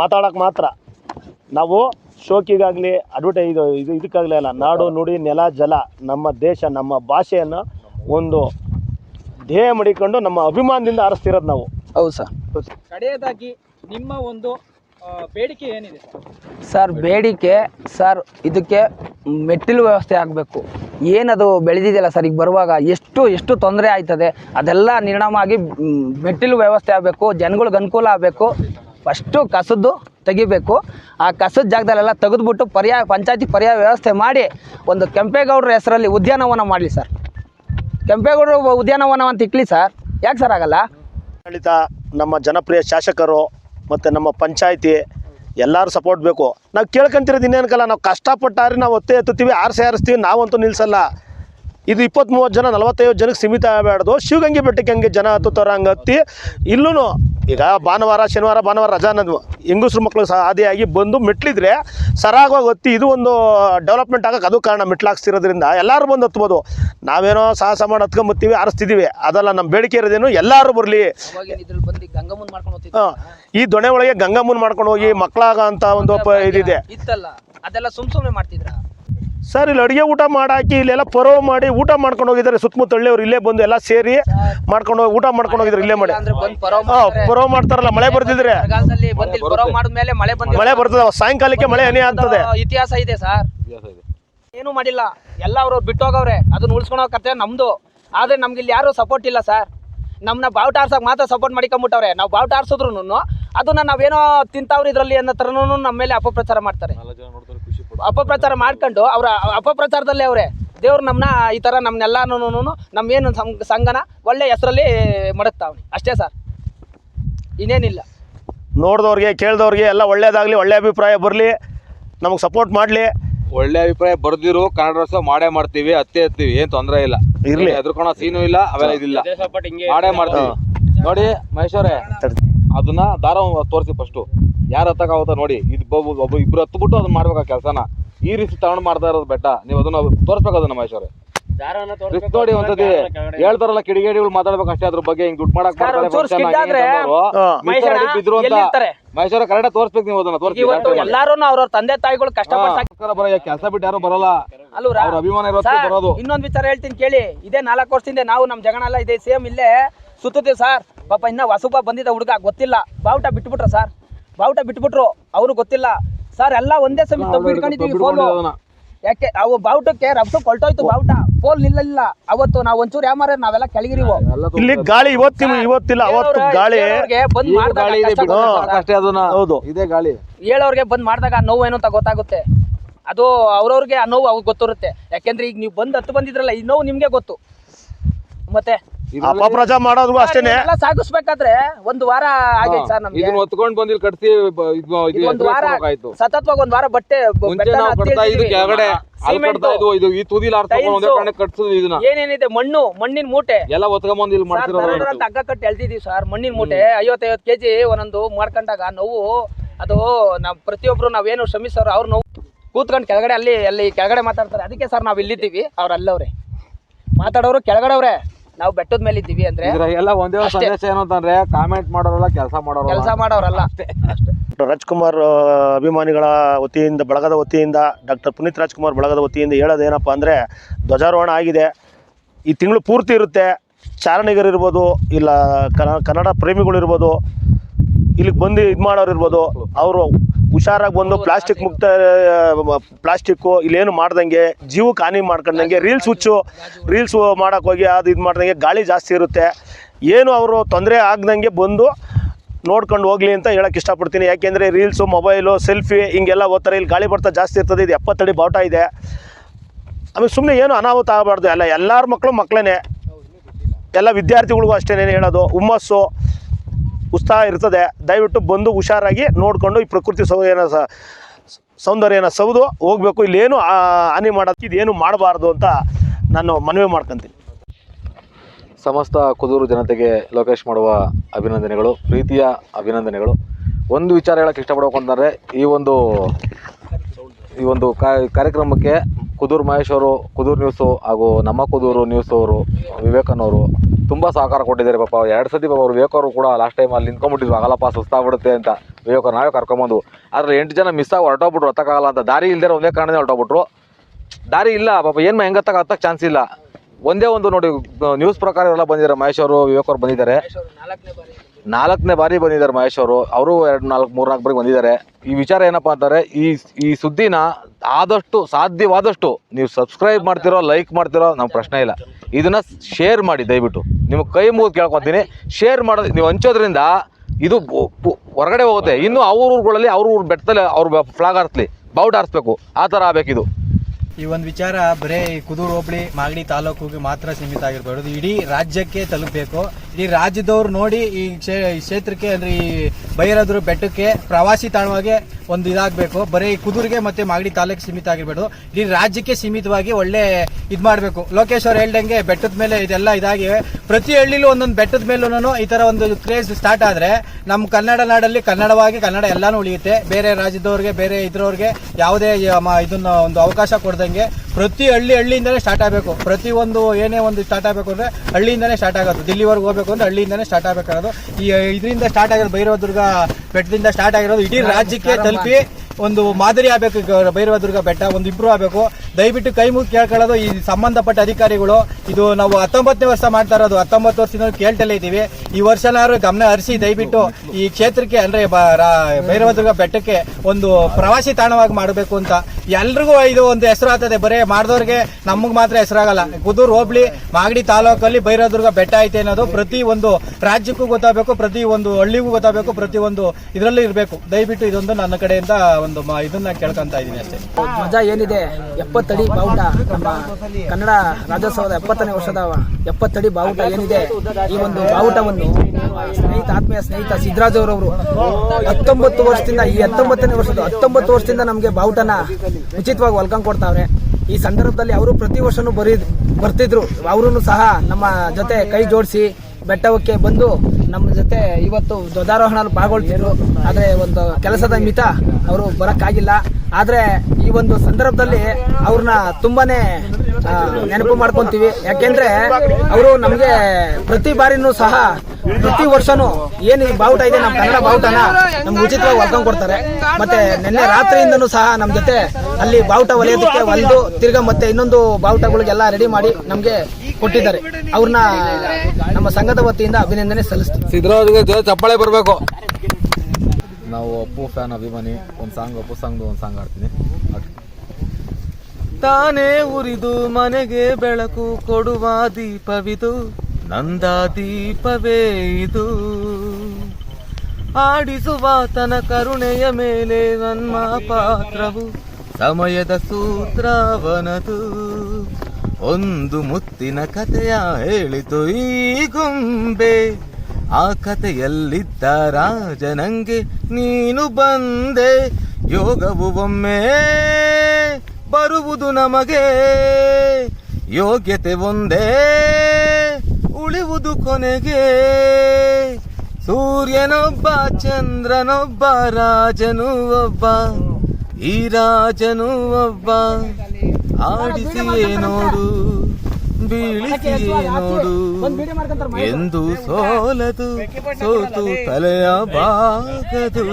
ಮಾತಾಡೋಕೆ ಮಾತ್ರ. ನಾವು ಶೋಕಿಗಾಗಲಿ ಅಡ್ವರ್ಟೈ ಇದು ಇದು ಇದಕ್ಕಾಗಲಿ ಅಲ್ಲ ನಾಡು ನುಡಿ ನೆಲ ಜಲ ನಮ್ಮ ದೇಶ ನಮ್ಮ ಭಾಷೆಯನ್ನು ಒಂದು ಧ್ಯೇಯ ಮಡಿಕೊಂಡು ನಮ್ಮ ಅಭಿಮಾನದಿಂದ ಆರಿಸ್ತಿರೋದು ನಾವು. ಹೌದು ಸರ್. ಕಡೆಯದಾಗಿ ನಿಮ್ಮ ಒಂದು ಬೇಡಿಕೆ ಏನಿದೆ? ಸರ್ ಸರ್ ಬೇಡಿಕೆ ಸರ್ ಇದಕ್ಕೆ ಮೆಟ್ಟಿಲು ವ್ಯವಸ್ಥೆ ಆಗಬೇಕು. ಏನದು ಬೆಳೆದಿದೆಯಲ್ಲ ಸರ್ ಈಗ ಬರುವಾಗ? ಎಷ್ಟು ಎಷ್ಟು ತೊಂದರೆ ಆಯ್ತದೆ? ಅದೆಲ್ಲ ನಿರ್ಣಾಮ ಆಗಿ ಮೆಟ್ಟಿಲು ವ್ಯವಸ್ಥೆ ಆಗಬೇಕು, ಜನಗಳಿಗೆ ಅನುಕೂಲ ಆಗಬೇಕು. ಫಸ್ಟು ಕಸದ್ದು ತೆಗಿಬೇಕು. ಆ ಕಸದ ಜಾಗದಲ್ಲೆಲ್ಲ ತೆಗೆದುಬಿಟ್ಟು ಪರ್ಯಾಯ, ಪಂಚಾಯತಿ ಪರ್ಯಾಯ ವ್ಯವಸ್ಥೆ ಮಾಡಿ ಒಂದು ಕೆಂಪೇಗೌಡರ ಹೆಸರಲ್ಲಿ ಉದ್ಯಾನವನ ಮಾಡಲಿ ಸರ್. ಕೆಂಪೇಗೌಡರು ಉದ್ಯಾನವನ ಅಂತ ಇಕ್ಲಿ ಸರ್. ಯಾಕೆ ಸರ್ ಆಗಲ್ಲ? ಆಡಳಿತ ನಮ್ಮ ಜನಪ್ರಿಯ ಶಾಸಕರು ಮತ್ತು ನಮ್ಮ ಪಂಚಾಯತಿ ಎಲ್ಲರೂ ಸಪೋರ್ಟ್ ಬೇಕು. ನಾವು ಕೇಳ್ಕೊಂತಿರೋದು ಇನ್ನೇನಕ್ಕಲ್ಲ, ನಾವು ಕಷ್ಟಪಟ್ಟಾರಿ ನಾವು ಒತ್ತೆ ಎತ್ತುತ್ತೀವಿ, ಆರಿಸಿ ಆರಿಸ್ತೀವಿ, ನಾವಂತೂ ನಿಲ್ಲಿಸಲ್ಲ ಇದು ಇಪ್ಪತ್ತ್ ಮೂವತ್ತು ಜನ ನಲವತ್ತೈವತ್ತು ಜನಕ್ಕೆ ಸೀಮಿತ ಆಗಬಾರ್ದು. ಶಿವಗಂಗೆ ಬೆಟ್ಟಕ್ಕೆ ಹಂಗೆ ಜನ ಹತ್ತುತ್ತಾರ ಹಂಗೆ ಹತ್ತಿ ಇಲ್ಲೂ ಈಗ ಭಾನುವಾರ ಶನಿವಾರ ಭಾನುವಾರ ರಜಾ ಅನ್ನೋದು ಹೆಂಗಸ್ರು ಮಕ್ಕಳು ಸಹ ಆದಿಯಾಗಿ ಬಂದು ಮೆಟ್ಲಿದ್ರೆ ಸರಾಗವಾಗಿ ಹತ್ತಿ ಇದು ಒಂದು ಡೆವಲಪ್ಮೆಂಟ್ ಆಗಕ್ಕೆ ಅದು ಕಾರಣ ಮೆಟ್ಲಾಕ್ಸ್ತಿರೋದ್ರಿಂದ ಎಲ್ಲರೂ ಬಂದು ಹತ್ಬೋದು ನಾವೇನೋ ಸಾಹಸ ಮಾಡಿ ಹತ್ಕೊಂಬತ್ತೀವಿ ಆರಿಸ್ತಿದ್ದೀವಿ ಅದೆಲ್ಲ ನಮ್ಮ ಬೇಡಿಕೆ ಇರೋದೇನು ಎಲ್ಲರೂ ಬರಲಿ. ಹಾ, ಈ ದೊಣೆ ಒಳಗೆ ಗಂಗಮ್ಮನ ಮಾಡ್ಕೊಂಡು ಹೋಗಿ ಮಕ್ಕಳಾಗ ಅಂತ ಒಂದು ಇದಿದೆ. ಅದೆಲ್ಲ ಸುಮ್ ಸುಮ್ಮನೆ ಮಾಡ್ತಿದ್ರ? ಸರ್ ಇಲ್ಲಿ ಅಡುಗೆ ಊಟ ಮಾಡಾಕಿ ಇಲ್ಲೆಲ್ಲ ಪರೋ ಮಾಡಿ ಊಟ ಮಾಡ್ಕೊಂಡು ಹೋಗಿದ್ದಾರೆ. ಸುತ್ತಮುತ್ತ ಹಳ್ಳಿಯವ್ರು ಇಲ್ಲೇ ಬಂದು ಎಲ್ಲ ಸೇರಿ ಮಾಡ್ಕೊಂಡು ಹೋಗಿ ಊಟ ಮಾಡ್ಕೊಂಡು ಹೋಗಿದ್ರು ಇಲ್ಲೇ ಮಾಡಿ. ಅಂದ್ರೆ ಬಂದ್ ಪರೋ ಹಾ ಪರೋ ಮಾಡ್ತಾರಲ್ಲ ಮಳೆ ಬರ್ತಿದ್ರೆ ಮಳೆ ಬಂದ ಮಳೆ ಬರ್ತದೆ ಸಾಯಂಕಾಲಕ್ಕೆ ಮಳೆ ಹನಿ ಆಗ್ತದೆ. ಇತಿಹಾಸ ಇದೆ ಸರ್. ಏನು ಮಾಡಿಲ್ಲ. ಎಲ್ಲ ಅವ್ರು ಬಿಟ್ಟೋಗವ್ರೆ. ಅದನ್ನ ಉಳಿಸ್ಕೊಳೋ ಕತೆ ನಮ್ದು. ಆದ್ರೆ ನಮ್ಗೆ ಇಲ್ಲಿ ಯಾರು ಸಪೋರ್ಟ್ ಇಲ್ಲ ಸರ್. ನಮ್ಮನ್ನ ಬಾವುಟ ಆರ್ಸಕ್ಕೆ ಮಾತ್ರ ಸಪೋರ್ಟ್ ಮಾಡಿಕೊಂಬಿಟ್ಟವ್ರೆ. ನಾವು ಬಾವುಟ ಆರ್ಸಿದ್ರು ಅದನ್ನ ನಾವೇನೋ ತಿಂತಾವ್ರಿ ಇದರಲ್ಲಿ ಅನ್ನೋ ಥರನೂ ನಮ್ಮ ಮೇಲೆ ಅಪಪ್ರಚಾರ ಮಾಡ್ತಾರೆ. ಅಪಪ್ರಚಾರ ಮಾಡ್ಕೊಂಡು ಅವರ ಅಪಪ್ರಚಾರದಲ್ಲೇ ಅವರೇ ದೇವ್ರು ನಮ್ಮನ್ನ ಈ ಥರ ನಮ್ಮನ್ನೆಲ್ಲನೂ ನಮ್ಮೇನು ಸಂಘ ಸಂಘನ ಒಳ್ಳೆ ಹೆಸರಲ್ಲಿ ಮಡಗ್ತಾವ್ನಿ. ಅಷ್ಟೇ ಸರ್. ಇನ್ನೇನಿಲ್ಲ. ನೋಡಿದವ್ರಿಗೆ ಕೇಳಿದವ್ರಿಗೆ ಎಲ್ಲ ಒಳ್ಳೇದಾಗಲಿ ಒಳ್ಳೆ ಅಭಿಪ್ರಾಯ ಬರಲಿ ನಮಗೆ ಸಪೋರ್ಟ್ ಮಾಡಲಿ. ಒಳ್ಳೆ ಅಭಿಪ್ರಾಯ ಬರ್ದಿರು ಕನ್ನಡ ರಸ ಮಾಡೇ ಮಾಡ್ತೀವಿ ಅತ್ತೆ ಹತ್ತೀವಿ ಏನ್ ತೊಂದರೆ ಇಲ್ಲ. ಇರ್ಲಿ. ಎದ್ರಕೊಳೋ ಸೀನು ಇಲ್ಲ ಅವೆಲ್ಲ ಇದಿಲ್ಲ. ಮಾಡೇ ಮಾಡ್ತೀವಿ. ನೋಡಿ ಮಹೇಶ್ವರೇ. ಅದನ್ನ ದಾರ ತೋರಿಸಿ ಫಸ್ಟು ಯಾರು ಹತ್ತಕ್ಕಾಗುತ್ತ ನೋಡಿ ಇದು ಒಬ್ಬ ಒಬ್ಬ ಇಬ್ರು ಹತ್ಬಿಟ್ಟು ಅದನ್ನ ಮಾಡ್ಬೇಕು ಆ ಕೆಲಸನ? ಈ ರೀತಿ ತಗೊಂಡು ಮಾಡ್ತಾ ಇರೋದು ಬೆಟ್ಟ. ನೀವು ಅದನ್ನ ತೋರಿಸ್ಬೇಕು ಅದನ್ನ ಮಹೇಶ್ವರೇ ರಿಸ್ಕ್ ನೋಡಿ ಒಂದ್ಸತಿ ಹೇಳ್ತಾರಲ್ಲ ಕಿಡಿಗೇಡಿಗಳು ಮಾತಾಡ್ಬೇಕು ಅಷ್ಟೇ ಅದ್ರ ಬಗ್ಗೆ ಹಿಂಗ್ ದುಡ್ಡು ಮಾಡಕ್ ಬಿದ್ರು ಅಂತ ಮಹೇಶ್ವರ ಕರೆಕ್ಟ್ ತೋರಿಸ್ಬೇಕು ನೀವು ಅದನ್ನ ತೋರಿಸಿ. ಎಲ್ಲಾರು ಅವ್ರವ್ರ ತಂದೆ ತಾಯಿಗಳು ಕಷ್ಟಪಟ್ಟು ಬರೋ ಕೆಲಸ ಬಿಟ್ಟು ಯಾರು ಬರಲ್ಲ. ಅಲ್ಲೂ ಅವ್ರ ಅಭಿಮಾನ ಇರೋದು ಇನ್ನೊಂದ್ ವಿಚಾರ ಹೇಳ್ತೀನಿ ಕೇಳಿ. ಇದೇ ನಾಲ್ಕು ವರ್ಷದಿಂದ ನಾವು ನಮ್ ಜಗಣ ಎಲ್ಲ ಇದೆ ಸೇಮ್ ಇಲ್ಲೇ ಸುತ್ತೀವಿ ಸರ್. ಪಾಪ ಇನ್ನ ಹೊಸಬ ಬಂದಿದ್ದ ಹುಡುಗ ಗೊತ್ತಿಲ್ಲ. ಬಾವುಟ ಬಿಟ್ಬಿಟ್ರ ಸರ್. ಬಾವುಟ ಬಿಟ್ಬಿಟ್ರು ಅವ್ರು ಗೊತ್ತಿಲ್ಲ. ಸರ್ ಎಲ್ಲ ಒಂದೇ ಸಮಯ ತಪ್ಪು ಇಟ್ಕೊಂಡಿದೀವಿ ಫೋನ್. ಯಾಕೆ ಅವು ಬಾವುಟಕ್ಕೆ ರಫ್ಟು ಕೊಳ್ತೋಯ್ತು ಬಾವುಟ. ಫೋನ್ ನಿಲ್ಲಲಿಲ್ಲ. ಅವತ್ತು ನಾವು ಒಂಚೂರು ಯಾಮಾರ ನಾವೆಲ್ಲ ಕೆಳಗಿರಿವು. ಇಲ್ಲಿ ಗಾಳಿ ಇವತ್ತಿನ ಇವತ್ತಿಲ್ಲ ಅವತ್ತು ಗಾಳಿ. ಹೇಳೋರ್ಗೆ ಬಂದ್ ಮಾಡಿದಾಗ ಮಾಡ್ದಾಗ ಗಾಳಿ ಇದೆ ಬಿಡು. ಅಷ್ಟೇ ಅದನ್ನ. ಹೌದು. ಇದೇ ಗಾಳಿ. ಹೇಳೋರ್ಗೆ ಬಂದ್ ಮಾಡಿದಾಗ ನೋವು ಏನು ಅಂತ ಗೊತ್ತಾಗುತ್ತೆ. ಅದು ಅವ್ರವ್ರಿಗೆ ಆ ನೋವು ಅವ್ರಿಗೆ ಗೊತ್ತಿರುತ್ತೆ. ಯಾಕೆಂದ್ರೆ ಈಗ ನೀವು ಬಂದ್ ಹತ್ತು ಬಂದಿದ್ರಲ್ಲ ಈ ನೋವು ನಿಮ್ಗೆ ಗೊತ್ತು. ಮತ್ತೆ ಅಪಪ್ರಜ ಮಾಡೋದು ಅಷ್ಟೇನೆ. ಎಲ್ಲ ಸಾಗಿಸ್ಬೇಕಾದ್ರೆ ಒಂದು ವಾರ ಆಗೈತೆ ಸರ್ ನಮ್ಗೆ. ಇದನ್ನ ಹೊತ್ಕೊಂಡ್ ಬಂದಿಲ್ ಕಟ್ಸಿ ಬ- ಇದು ಒಂದು ವಾರ ಆಯ್ತು ಸತತವಾಗಿ ಒಂದ್ ವಾರ ಬಟ್ಟೆ ಬ- ಮುಂಚೆ ಬೆಟ್ಟನ ನಾವು ಹತ್ತಿ ಕಟ್ತಾ ಇದ್ದು. ಕೆಳಗಡೆ ಅಲ್ಲಿ ಸಿಮೆಂಟು, ಕಟ್ತಾ ಇದ್ವು ಇದು ಈ ತುದಿಲ್ ಆರ್ಸ್ಕೊಂಡು ಒಂದೇ ಟೈಲ್ಸು. ಕಡೆ ಕಟ್ಸುದು ಇದನ್ನ. ಏನೇನಿದೆ ಮಣ್ಣು ಮಣ್ಣಿನ ಮೂಟೆ. ಎಲ್ಲ ಹೊತ್ಕೊಂಬಂದು ಇಲ್ಲಿ ಸರ್, ಮಾಡ್ತಿರೋದು ಅಂತ ಹಗ್ಗ ಕಟ್ಟಿ ಎಳ್ದಿದೀವಿ ಸರ್ ಮಣ್ಣಿನ ಮೂಟೆ. ಐವತ್ತೈವತ್ತು ಕೆಜಿ ಒಂದೊಂದು ಮಾಡ್ಕೊಂಡಾಗ ನೋವು ಅದು ನಾವು ಪ್ರತಿಯೊಬ್ರು ನಾವೇನು ಶ್ರಮಿಸೋರು ಅವ್ರು ನೋವು. ಕೂತ್ಕೊಂಡು ಕೆಳಗಡೆ ಅಲ್ಲಿ ಅಲ್ಲಿ ಕೆಳಗಡೆ ಮಾತಾಡ್ತಾರೆ. ಅದಕ್ಕೆ ಸರ್ ನಾವು ಇಲ್ಲಿದ್ದೀವಿ ಅವ್ರ ಅಲ್ಲವ್ರೆ. ಮಾತಾಡೋರು ಕೆಳಗಡೆ ನಾವು ಬೆಟ್ಟದ ಮೇಲೆ ಇದ್ದೀವಿ ಅಂದ್ರೆ ಎಲ್ಲ ಒಂದೇ ಒಂದು ಸಂದೇಶ ಏನು ಅಂತಂದ್ರೆ ಕಾಮೆಂಟ್ ಮಾಡೋರಲ್ಲ ಕೆಲಸ ಮಾಡೋರು ಕೆಲಸ ಮಾಡೋರಲ್ಲ. ಅಷ್ಟೇ. ರಾಜ್ಕುಮಾರ್ ಅಭಿಮಾನಿಗಳ ವತಿಯಿಂದ ಬಳಗದ ವತಿಯಿಂದ ಡಾಕ್ಟರ್ ಪುನೀತ್ ರಾಜ್ಕುಮಾರ್ ಬಳಗದ ವತಿಯಿಂದ ಹೇಳೋದೇನಪ್ಪ ಅಂದರೆ ಧ್ವಜಾರೋಹಣ ಆಗಿದೆ. ಈ ತಿಂಗಳು ಪೂರ್ತಿ ಇರುತ್ತೆ. ಚಾರಣಿಗರಿರ್ಬೋದು ಇಲ್ಲ ಕನ್ನಡ ಕನ್ನಡ ಪ್ರೇಮಿಗಳಿರ್ಬೋದು ಇಲ್ಲಿಗೆ ಬಂದು ಇದು ಮಾಡೋರು ಇರ್ಬೋದು ಅವರು ಹುಷಾರಾಗಿ ಬಂದು ಪ್ಲಾಸ್ಟಿಕ್ ಮುಕ್ತ ಪ್ಲಾಸ್ಟಿಕ್ಕು ಇಲ್ಲೇನು ಮಾಡ್ದಂಗೆ ಜೀವಕ್ಕೆ ಹಾನಿ ಮಾಡ್ಕೊಂಡಂಗೆ ರೀಲ್ಸ್ ಹುಚ್ಚು ರೀಲ್ಸ್ ಮಾಡಕ್ ಹೋಗಿ ಅದು ಇದು ಮಾಡ್ದಂಗೆ ಗಾಳಿ ಜಾಸ್ತಿ ಇರುತ್ತೆ. ಏನು ಅವರು ತೊಂದರೆ ಆಗ್ದಂಗೆ ಬಂದು ನೋಡ್ಕೊಂಡು ಹೋಗ್ಲಿ ಅಂತ ಹೇಳಕ್ಕೆ ಇಷ್ಟಪಡ್ತೀನಿ. ಯಾಕೆಂದರೆ ರೀಲ್ಸು ಮೊಬೈಲು ಸೆಲ್ಫಿ ಹಿಂಗೆಲ್ಲ ಓದ್ತಾರೆ. ಇಲ್ಲಿ ಗಾಳಿ ಬರ್ತಾ ಜಾಸ್ತಿ ಇರ್ತದೆ. ಇದು ಎಪ್ಪತ್ತಡಿ ಬಾವುಟ ಇದೆ. ಆಮೇಲೆ ಸುಮ್ಮನೆ ಏನು ಅನಾಹುತ ಆಗಬಾರ್ದು. ಎಲ್ಲ ಎಲ್ಲರ ಮಕ್ಕಳು ಮಕ್ಕಳೇ ಎಲ್ಲ ವಿದ್ಯಾರ್ಥಿಗಳಿಗೂ ಅಷ್ಟೇ ಹೇಳೋದು. ಹುಮ್ಮಸ್ಸು. ಉತ್ಸಾಹ ಇರ್ತದೆ. ದಯವಿಟ್ಟು ಬಂದು ಹುಷಾರಾಗಿ ನೋಡಿಕೊಂಡು ಈ ಪ್ರಕೃತಿ ಸೌಂದರ್ಯನ ಸೌಂದರ್ಯನ ಸೌದು, ಹೋಗಬೇಕು. ಇಲ್ಲೇನು ಹಾನಿ ಮಾಡೋದಕ್ಕೆ ಇದೇನು ಮಾಡಬಾರ್ದು ಅಂತ ನಾನು ಮನವಿ ಮಾಡ್ಕಂತೀನಿ. ಸಮಸ್ತ ಕುದೂರು ಜನತೆಗೆ ಲೋಕೇಶ್ ಮಾಡುವ ಅಭಿನಂದನೆಗಳು, ಪ್ರೀತಿಯ ಅಭಿನಂದನೆಗಳು. ಒಂದು ವಿಚಾರ ಹೇಳಕ್ಕೆ ಇಷ್ಟಪಡಬೇಕು ಅಂತಂದರೆ ಈ ಒಂದು ಈ ಒಂದು ಕಾರ್ಯಕ್ರಮಕ್ಕೆ ಕುದೂರು ಮಹೇಶ್ ಅವರು, ಕುದೂರು ನ್ಯೂಸು ಹಾಗೂ ನಮ್ಮ ಕುದೂರು ನ್ಯೂಸ್ ಅವರು, ವಿವೇಕನವರು ತುಂಬ ಸಹಕಾರ ಕೊಟ್ಟಿದ್ದಾರೆ ಪಾಪ. ಎರಡು ಸತಿ ಪಾಪ ಅವ್ರು ವಿವೇಕ್ ಕೂಡ ಲಾಸ್ಟ್ ಟೈಮ್ ಅಲ್ಲಿ ನಿಂತ್ಕೊಂಡ್ಬಿಟ್ಟಿದ್ರು. ಆಗಲ್ಲಪ್ಪ ಸುಸ್ತಾಗ್ಬಿಡುತ್ತೆ ಅಂತ ವಿವೇಕ್ ನಾವೇ ಕರ್ಕೊಂಬಂದು. ಆದರೆ ಎಂಟು ಜನ ಮಿಸ್ ಆಗಿ ಹೊರಟೋಗ್ಬಿಟ್ರು ಹತ್ತಕ್ಕಾಗಲ್ಲ ಅಂತ. ದಾರಿ ಇಲ್ಲದೆ ಒಂದೇ ಕಾರಣನೇ ಹೊರಟೋಗ್ಬಿಟ್ರು. ದಾರಿ ಇಲ್ಲ, ಪಾಪ ಏನು ಹೆಂಗತ್ತಾಗ ಹತ್ತಕ್ಕೆ ಚಾನ್ಸ್ ಇಲ್ಲ. ಒಂದೇ ಒಂದು ನೋಡಿ ನ್ಯೂಸ್ ಪ್ರಕಾರ ಎಲ್ಲ ಬಂದಿದ್ದಾರೆ. ಮಹೇಶ್ ಅವರು, ವಿವೇಕ್ ಬಂದಿದ್ದಾರೆ. ನಾಲ್ಕನೇ ಬಾರಿ ಬಂದಿದ್ದಾರೆ ಮಹೇಶ್ ಅವರು. ಅವರು ಎರಡು ನಾಲ್ಕು ಮೂರು ನಾಲ್ಕು ಬಾರಿ ಬಂದಿದ್ದಾರೆ. ಈ ವಿಚಾರ ಏನಪ್ಪ ಅಂತಾರೆ ಈ ಈ ಸುದ್ದಿನ ಆದಷ್ಟು ಸಾಧ್ಯವಾದಷ್ಟು ನೀವು ಸಬ್ಸ್ಕ್ರೈಬ್ ಮಾಡ್ತಿರೋ ಲೈಕ್ ಮಾಡ್ತಿರೋ ನಮ್ಮ ಪ್ರಶ್ನೆ ಇಲ್ಲ. ಇದನ್ನ ಶೇರ್ ಮಾಡಿ, ದಯವಿಟ್ಟು. ನಿಮಗೆ ಕೈ ಮುಗಿದು ಕೇಳ್ಕೊತೀನಿ. ಶೇರ್ ಮಾಡೋದು ನೀವು ಹಂಚೋದ್ರಿಂದ ಇದು ಹೊರಗಡೆ ಹೋಗುತ್ತೆ. ಇನ್ನು ಅವ್ರ ಊರುಗಳಲ್ಲಿ ಅವ್ರ ಊರು ಬೆಟ್ಟದಲ್ಲಿ ಅವ್ರು ಫ್ಲಾಗ್ ಹಾರಿಸ್ಲಿ. ಬೌಟ್ ಹಾರಿಸ್ಬೇಕು. ಆ ಥರ ಆಗ್ಬೇಕಿದು. ಈ ಒಂದು ವಿಚಾರ ಬರೀ ಕುದೂರು ಹೋಬಳಿ ಮಾಗಡಿ ತಾಲೂಕಿಗೆ ಮಾತ್ರ ಸೀಮಿತ ಆಗಿರ್ಬಾರ್ದು ಇಡೀ ರಾಜ್ಯಕ್ಕೆ ತಲುಪಬೇಕು. ಇಡೀ ರಾಜ್ಯದವ್ರು ನೋಡಿ ಈ ಕ್ಷೇ- ಈ ಕ್ಷೇತ್ರಕ್ಕೆ ಅಂದ್ರೆ ಈ ಬೈರಾದ್ರ ಬೆಟ್ಟಕ್ಕೆ ಪ್ರವಾಸಿ ತಾಣವಾಗಿ ಒಂದು ಇದಾಗಬೇಕು. ಬರೀ ಈ ಕುದೂರಿಗೆ ಮತ್ತೆ ಮಾಗಡಿ ತಾಲೂಕು ಸೀಮಿತ ಆಗಿರ್ಬೇಡು ಇಡೀ ರಾಜ್ಯಕ್ಕೆ ಸೀಮಿತವಾಗಿ ಒಳ್ಳೆ ಇದು ಮಾಡಬೇಕು. ಲೋಕೇಶ್ ಅವ್ರು ಹೇಳ್ದಂಗೆ ಬೆಟ್ಟದ ಮೇಲೆ ಇದೆಲ್ಲ ಇದಾಗಿ ಪ್ರತಿ ಹಳ್ಳಿಲೂ ಒಂದೊಂದು ಬೆಟ್ಟದ ಮೇಲೂ ಈ ತರ ಒಂದು ಕ್ರೇಜ್ ಸ್ಟಾರ್ಟ್ ಆದ್ರೆ ನಮ್ಮ ಕನ್ನಡ ನಾಡಲ್ಲಿ ಕನ್ನಡವಾಗಿ ಕನ್ನಡ ಎಲ್ಲಾನು ಉಳಿಯುತ್ತೆ. ಬೇರೆ ರಾಜ್ಯದವ್ರಿಗೆ, ಬೇರೆ ಇದ್ರವ್ರಿಗೆ ಯಾವುದೇ ಇದನ್ನ ಒಂದು ಅವಕಾಶ ಕೊಡ್ದಂಗೆ ಪ್ರತಿ ಹಳ್ಳಿ ಹಳ್ಳಿಯಿಂದಲೇ ಸ್ಟಾರ್ಟ್ ಆಗಬೇಕು. ಪ್ರತಿ ಒಂದು ಏನೇ ಒಂದು ಸ್ಟಾರ್ಟ್ ಆಗಬೇಕು ಅಂದರೆ ಹಳ್ಳಿಯಿಂದಲೇ ಸ್ಟಾರ್ಟ್ ಆಗೋದು. ದಿಲ್ಲಿವರೆಗೆ ಹೋಗಬೇಕು ಅಂದರೆ ಹಳ್ಳಿಯಿಂದಲೇ ಸ್ಟಾರ್ಟ್ ಆಗಬೇಕಾಗೋದು. ಈ ಇದರಿಂದ ಸ್ಟಾರ್ಟ್ ಆಗಿರೋದು ಭೈರವದುರ್ಗ ಬೆಟ್ಟದಿಂದ ಸ್ಟಾರ್ಟ್ ಆಗಿರೋದು ಇಡೀ ರಾಜ್ಯಕ್ಕೆ ತಲುಪಿ ಒಂದು ಮಾದರಿ ಆಗಬೇಕು ಭೈರವದುರ್ಗ ಬೆಟ್ಟ, ಒಂದು ಇಂಪ್ರೂವ್ ಆಗಬೇಕು. ದಯವಿಟ್ಟು ಕೈ ಮುಗಿ ಕೇಳ್ಕೊಳ್ಳೋದು, ಈ ಸಂಬಂಧಪಟ್ಟ ಅಧಿಕಾರಿಗಳು. ಇದು ನಾವು ಹತ್ತೊಂಬತ್ತನೇ ವರ್ಷ ಮಾಡ್ತಾ ಇರೋದು, ಹತ್ತೊಂಬತ್ತು ವರ್ಷದಿಂದ ಕೇಳ್ತಲೇ ಇದ್ದೀವಿ. ಈ ವರ್ಷನಾದ್ರು ಗಮನ ಹರಿಸಿ, ದಯವಿಟ್ಟು ಈ ಕ್ಷೇತ್ರಕ್ಕೆ, ಅಂದ್ರೆ ಭೈರವದುರ್ಗ ಬೆಟ್ಟಕ್ಕೆ ಒಂದು ಪ್ರವಾಸಿ ತಾಣವಾಗಿ ಮಾಡಬೇಕು ಅಂತ. ಎಲ್ರಿಗೂ ಇದು ಒಂದು ಹೆಸರು ಆಗ್ತದೆ. ಬರೇ ಮಾಡಿದವ್ರಿಗೆ ನಮಗೆ ಮಾತ್ರ ಹೆಸರಾಗಲ್ಲ. ಕುದೂರು ಹೋಬಳಿ, ಮಾಗಡಿ ತಾಲೂಕಲ್ಲಿ ಭೈರವದುರ್ಗ ಬೆಟ್ಟ ಐತೆ ಅನ್ನೋದು ಪ್ರತಿ ಒಂದು ರಾಜ್ಯಕ್ಕೂ ಗೊತ್ತಾಗಬೇಕು, ಪ್ರತಿ ಒಂದು ಹಳ್ಳಿಗೂ ಗೊತ್ತಾಗಬೇಕು, ಪ್ರತಿ ಒಂದು ಇದರಲ್ಲೂ ಇರಬೇಕು. ದಯವಿಟ್ಟು ಇದೊಂದು ನನ್ನ ಕಡೆಯಿಂದ ಒಂದು ಇದನ್ನ ಕೇಳ್ಕೊಂತ ಇದ್ದೀನಿ ಅಷ್ಟೇ. ಧ್ವಜ ಏನಿದೆ? ಎಪ್ಪತ್ತಡಿ ಬಾವುಟ ನಮ್ಮ ಕನ್ನಡ ರಾಜ್ಯೋತ್ಸವದ ಎಪ್ಪತ್ತನೇ ವರ್ಷದ ಎಪ್ಪತ್ತಡಿ ಬಾವುಟ ಏನಿದೆ? ಈ ಒಂದು ಬಾವುಟವನ್ನು ಸ್ನೇಹಿತ, ಆತ್ಮೀಯ ಸ್ನೇಹಿತ ಸಿದ್ದರಾಜ್ ಅವರವರು ಹತ್ತೊಂಬತ್ತು ವರ್ಷದಿಂದ ಈ ಹತ್ತೊಂಬತ್ತನೇ ವರ್ಷದ ಹತ್ತೊಂಬತ್ತು ವರ್ಷದಿಂದ ನಮಗೆ ಬಾವುಟನ ಉಚಿತವಾಗಿ ಹೊಲ್ಕೊಂಡ್ ಕೊಡ್ತಾವ್ರೆ. ಈ ಸಂದರ್ಭದಲ್ಲಿ ಅವರು ಪ್ರತಿ ವರ್ಷನೂ ಬರೀ ಬರ್ತಿದ್ರು. ಅವರು ಸಹ ನಮ್ಮ ಜೊತೆ ಕೈ ಜೋಡಿಸಿ ಬೆಟ್ಟವಕ್ಕೆ ಬಂದು ನಮ್ಮ ಜೊತೆ ಇವತ್ತು ಧ್ವಜಾರೋಹಣಲ್ಲಿ ಭಾಗವಹಿಸಿದ್ರು ಆದರೆ ಒಂದು ಕೆಲಸದ ಮಿತ ಅವರು ಬರೋಕ್ಕಾಗಿಲ್ಲ. ಆದರೆ ಈ ಒಂದು ಸಂದರ್ಭದಲ್ಲಿ ಅವ್ರನ್ನ ತುಂಬಾನೇ ನೆನಪು ಮಾಡ್ಕೊಂತೀವಿ. ಯಾಕೆಂದ್ರೆ ಅವರು ನಮಗೆ ಪ್ರತಿ ಬಾರಿನೂ ಸಹ ಪ್ರತಿ ವರ್ಷನೂ ಏನು ಬಾವುಟ ಇದೆ ನಮ್ಮ ಕನ್ನಡ ಬಾವುಟನ ನಮ್ಗೆ ಉಚಿತವಾಗಿ ಒಲ್ಕೊಂಡು ಕೊಡ್ತಾರೆ. ಮತ್ತೆ ನಿನ್ನೆ ರಾತ್ರಿಯಿಂದನೂ ಸಹ ನಮ್ಮ ಜೊತೆ ಅಲ್ಲಿ ಬಾವುಟ ಒಲೆಯೋದಕ್ಕೆ ಒಂದು ತಿರ್ಗ ಮತ್ತೆ ಇನ್ನೊಂದು ಬಾವುಟಗಳಿಗೆಲ್ಲ ರೆಡಿ ಮಾಡಿ ನಮಗೆ ಕೊಟ್ಟಿದ್ದಾರೆ. ಅವ್ರನ್ನ ನಮ್ಮ ಸಂಘದ ವತಿಯಿಂದ ಅಭಿನಂದನೆ ಸಲ್ಲಿಸ್ತೀವಿ. ಸಿದ್ದರಾಮಯ್ಯ ಚಪ್ಪಾಳೆ ಬರಬೇಕು. ನಾವು ಅಪ್ಪು ಫ್ಯಾನ್ ಅಭಿಮಾನಿ ಒಂದು ಸಾಂಗ್ ಅಪ್ಪು ಸಾಂಗ್ದು ಒಂದು ಸಾಂಗ್ ಆಡ್ತೀನಿ ತಾನೇ ಉರಿದು ಮನೆಗೆ ಬೆಳಕು ಕೊಡುವ ದೀಪವಿದು ನಂದ ದೀಪವೇ ಇದು. ಆಡಿಸುವ ತನ ಕರುಣೆಯ ಮೇಲೆ ನನ್ನ ಪಾತ್ರವು ಸಮಯದ ಸೂತ್ರವನದು ಒಂದು ಮುತ್ತಿನ ಕಥೆಯ ಹೇಳಿತು ಈ ಗೊಂಬೆ. ಆ ಕಥೆಯಲ್ಲಿದ್ದ ರಾಜನಂಗೆ, ನೀನು ಬಂದೆ, ಯೋಗವು ಒಮ್ಮೆ ಬರುವುದು ನಮಗೆ. ಯೋಗ್ಯತೆ ಒಂದೇ, ಉಳಿವುದು ಕೊನೆಗೆ. ಸೂರ್ಯನೊಬ್ಬ, ಚಂದ್ರನೊಬ್ಬ, ರಾಜನು ಒಬ್ಬ, ಈ ರಾಜನು ಒಬ್ಬ. ಆಡಿಸಿಯೇ ನೋಡು ಬೀಳಿಸಿಯೇ ನೋಡು ಎಂದು ಸೋಲದು ಸೋತು ತಲೆಯ ಬಾಗದು.